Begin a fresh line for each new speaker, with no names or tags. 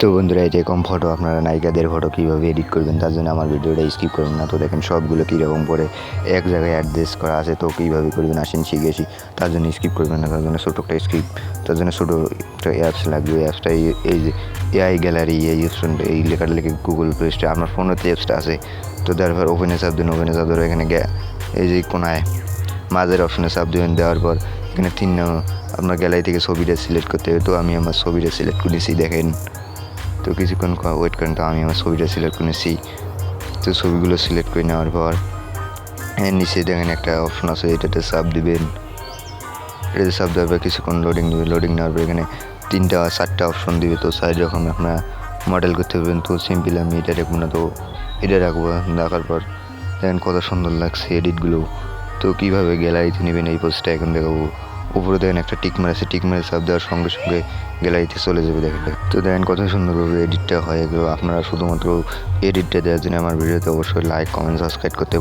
তো বন্ধুরা, এই যে কম ফটো আপনারা নায়িকাদের ফটো কীভাবে এডিট করবেন, তার জন্য আমার ভিডিওটা স্কিপ করবেন না। তো দেখেন, সবগুলো কীরকম করে এক জায়গায় অ্যাডজাস্ট করা আছে, তো কীভাবে করবেন, আসেন শিখেছি। তার জন্য স্কিপ করবেন না, তার জন্য ছোটো একটা স্কিপ তার জন্য ছোটো একটা অ্যাপস লাগবে অ্যাপসটা এই যে এআই গ্যালারি এই এই লেখাটা লিখে গুগল প্লে স্টোর আপনার ফোনেতে অ্যাপসটা আছে। তো তারপর ওপেনে চাপ দিন ওপেনে চাপ ধরে, এখানে গ্যা- এই যে কোনায় মাঝের অপশনে চাপ দিবেন, দেওয়ার পর এখানে তিন আপনার গ্যালারি থেকে ছবিটা সিলেক্ট করতে হবে। তো আমি আমার ছবিটা সিলেক্ট করেছি দেখেন। তো কিছুক্ষণ ওয়েট করেন, তো আমি আমার ছবিটা সিলেক্ট করেছি তো ছবিগুলো সিলেক্ট করে নেওয়ার পর, এর নিচে দেখেন একটা অপশন আছে, এটাতে সাব দিবেন। এটাতে সাব দেওয়ার পর কিছুক্ষণ লোডিং দেবে লোডিং নেওয়ার পর এখানে তিনটা, চারটা অপশন দিবে। তো সাইড রকম আপনারা মডেল করতে পারবেন, তো সিম্পল আমি এটা রাখব না, তো এটা রাখব রাখার পর। দেখেন কত সুন্দর লাগছে এডিটগুলো তো কীভাবে গ্যালারিতে নেবেন এই পোস্টটা এখন দেখাবো। উপরে দেখেন একটা টিক মার আছে টিক মারে সাব দেওয়ার সঙ্গে সঙ্গে গ্যালারিতে চলে যাবে দেখলে তো দেখেন কত সুন্দরভাবে এডিটটা হয়ে এগুলো। আপনারা শুধুমাত্র এডিটটা দেওয়ার জন্য আমার ভিডিওতে অবশ্যই লাইক কমেন্ট সাবস্ক্রাইব করতে